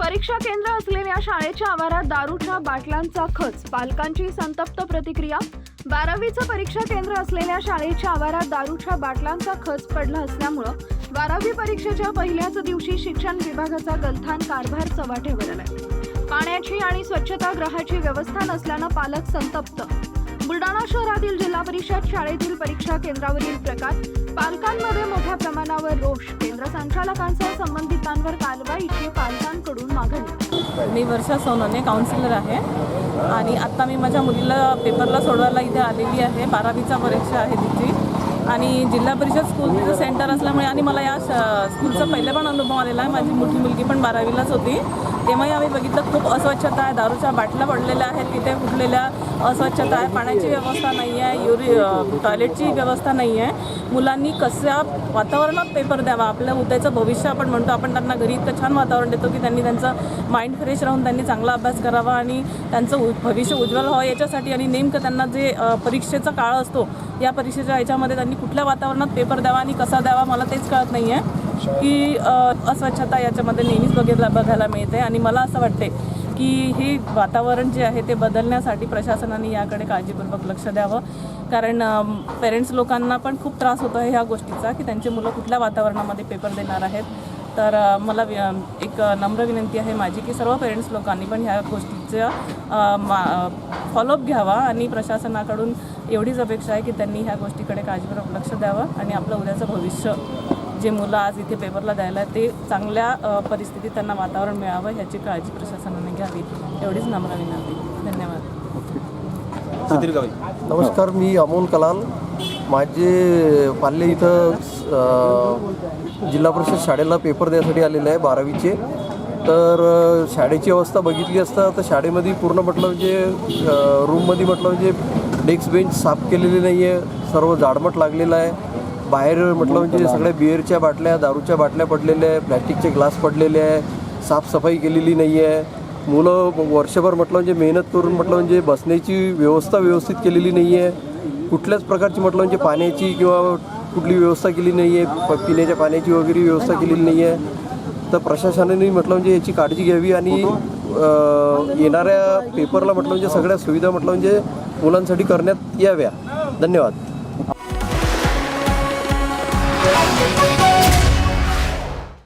परीक्षा केंद्र असलेल्या शाळेच्या आवारात दारूच्या बाटल्यांचा खच पालकांची संतप्त प्रतिक्रिया. बारावीचं परीक्षा केंद्र असलेल्या शाळेच्या आवारात दारूच्या बाटल्यांचा खच पडला असल्यामुळं बारावी परीक्षेच्या पहिल्याच दिवशी शिक्षण विभागाचा गलथान कारभार चव्हाट्यावर आलाय पाण्याची आणि स्वच्छतागृहाची व्यवस्था नसल्यानं पालक संतप्त. बुलडाणा शहरातील जिल्हा परिषद शाळेतील परीक्षा केंद्रावरील प्रकार पालकांमध्ये मोठ्या प्रमाणावर रोष. केंद्र संचालकांसह संबंधितांवर कारवाईची पालकांकडून मागणी. मी वर्षा सोनोने काउन्सिलर आहे. आणि आत्ता मी माझ्या मुलीला पेपरला सोडवायला इथे आलेली आहे. बारावीचा परीक्षा आहे तिची. आणि जिल्हा परिषद स्कूलचं सेंटर असल्यामुळे आणि मला या स्कूलचा पहिले पण अनुभव आलेला आहे. माझी मोठी मुलगी पण बारावीलाच होती. तेव्हाही आम्ही बघितलं खूप अस्वच्छता आहे. दारूच्या बाटल्या पडलेल्या आहेत. तिथे फुटलेल्या अस्वच्छता आहे. पाण्याची व्यवस्था नाही आहे. युरी टॉयलेटची व्यवस्था नाही आहे. मुलांनी कशा वातावरणात पेपर द्यावा? आपल्या उद्याचं भविष्य आपण म्हणतो. आपण त्यांना घरी इतकं छान वातावरण देतो की त्यांनी त्यांचं माइंड फ्रेश राहून त्यांनी चांगला अभ्यास करावा आणि त्यांचं उ- भविष्य उज्ज्वल व्हावं याच्यासाठी. आणि नेमकं त्यांना जे परीक्षेचा काळ असतो या परीक्षेच्या याच्यामध्ये त्यांनी कुठल्या वातावरणात पेपर द्यावा आणि कसा द्यावा मला तेच कळत नाही आहे की अस्वच्छता याच्यामध्ये नेहमीच बघितला बघायला मिळते आणि मला असं वाटते की हे वातावरण जे आहे ते बदलण्यासाठी प्रशासनाने याकडे काळजीपूर्वक लक्ष द्यावं. कारण पेरेंट्स लोकांना पण खूप त्रास होतो आहे ह्या गोष्टीचा की त्यांची मुलं कुठल्या वातावरणामध्ये पेपर देणार आहेत. तर मला एक नम्र विनंती आहे माझी की सर्व पेरेंट्स लोकांनी पण ह्या गोष्टीचा फॉलोअप घ्यावा आणि प्रशासनाकडून एवढीच अपेक्षा आहे की त्यांनी ह्या गोष्टीकडे काळजीपूर्वक लक्ष द्यावं आणि आपलं उद्याचं भविष्य जे मुलं आज इथे पेपरला द्यायला आहेत, ते चांगल्या परिस्थितीत त्यांना वातावरण मिळावं ह्याची काळजी प्रशासनाने घ्यावी. एवढीच नम्र विनंती. धन्यवाद. नमस्कार मी अमोल कलाल. माझे पाल्ले इथं जिल्हा परिषद शाळेला पेपर द्यायसाठी आलेले आहे बारावीचे. तर शाळेची अवस्था बघितली असता तर शाळेमध्ये पूर्ण म्हटलं म्हणजे रूममध्ये म्हटलं म्हणजे डेस्क बेंच साफ केलेली नाही आहे सर्व जाडमट लागलेलं आहे. बाहेर म्हटलं म्हणजे सगळ्या बिअरच्या बाटल्या दारूच्या बाटल्या पडलेल्या आहे प्लॅस्टिकचे ग्लास पडलेले आहे साफसफाई केलेली नाही आहे मुलं वर्षभर म्हटलं म्हणजे मेहनत करून म्हटलं म्हणजे बसण्याची व्यवस्था व्यवस्थित केलेली नाही आहे कुठल्याच प्रकारची म्हटलं म्हणजे पाण्याची किंवा कुठली व्यवस्था केली नाही आहे प पिण्याच्या पाण्याची वगैरे व्यवस्था केलेली नाही आहे तर प्रशासनाने म्हटलं म्हणजे याची काळजी घ्यावी आणि येणाऱ्या पेपरला म्हटलं म्हणजे सगळ्या सुविधा म्हटलं म्हणजे मुलांसाठी करण्यात याव्या. धन्यवाद.